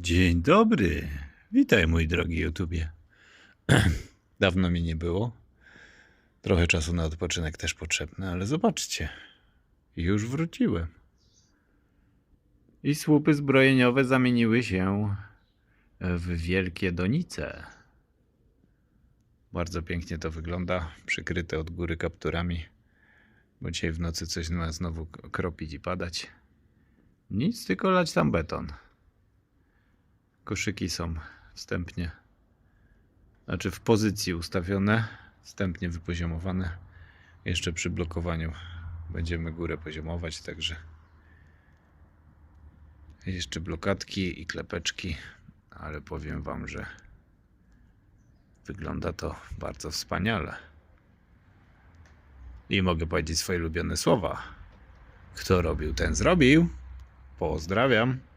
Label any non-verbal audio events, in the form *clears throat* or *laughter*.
Dzień dobry. Witaj, mój drogi YouTubie. *clears throat* Dawno mi nie było. Trochę czasu na odpoczynek też potrzebny, ale zobaczcie. Już wróciłem. I słupy zbrojeniowe zamieniły się w wielkie donice. Bardzo pięknie to wygląda, przykryte od góry kapturami, bo dzisiaj w nocy coś ma znowu kropić i padać. Nic, tylko lać tam beton. Koszyki są wstępnie, znaczy w pozycji ustawione, wstępnie wypoziomowane. Jeszcze przy blokowaniu będziemy górę poziomować, także jeszcze blokadki i klepeczki, ale powiem Wam, że wygląda to bardzo wspaniale. I mogę powiedzieć swoje ulubione słowa. Kto robił, ten zrobił. Pozdrawiam.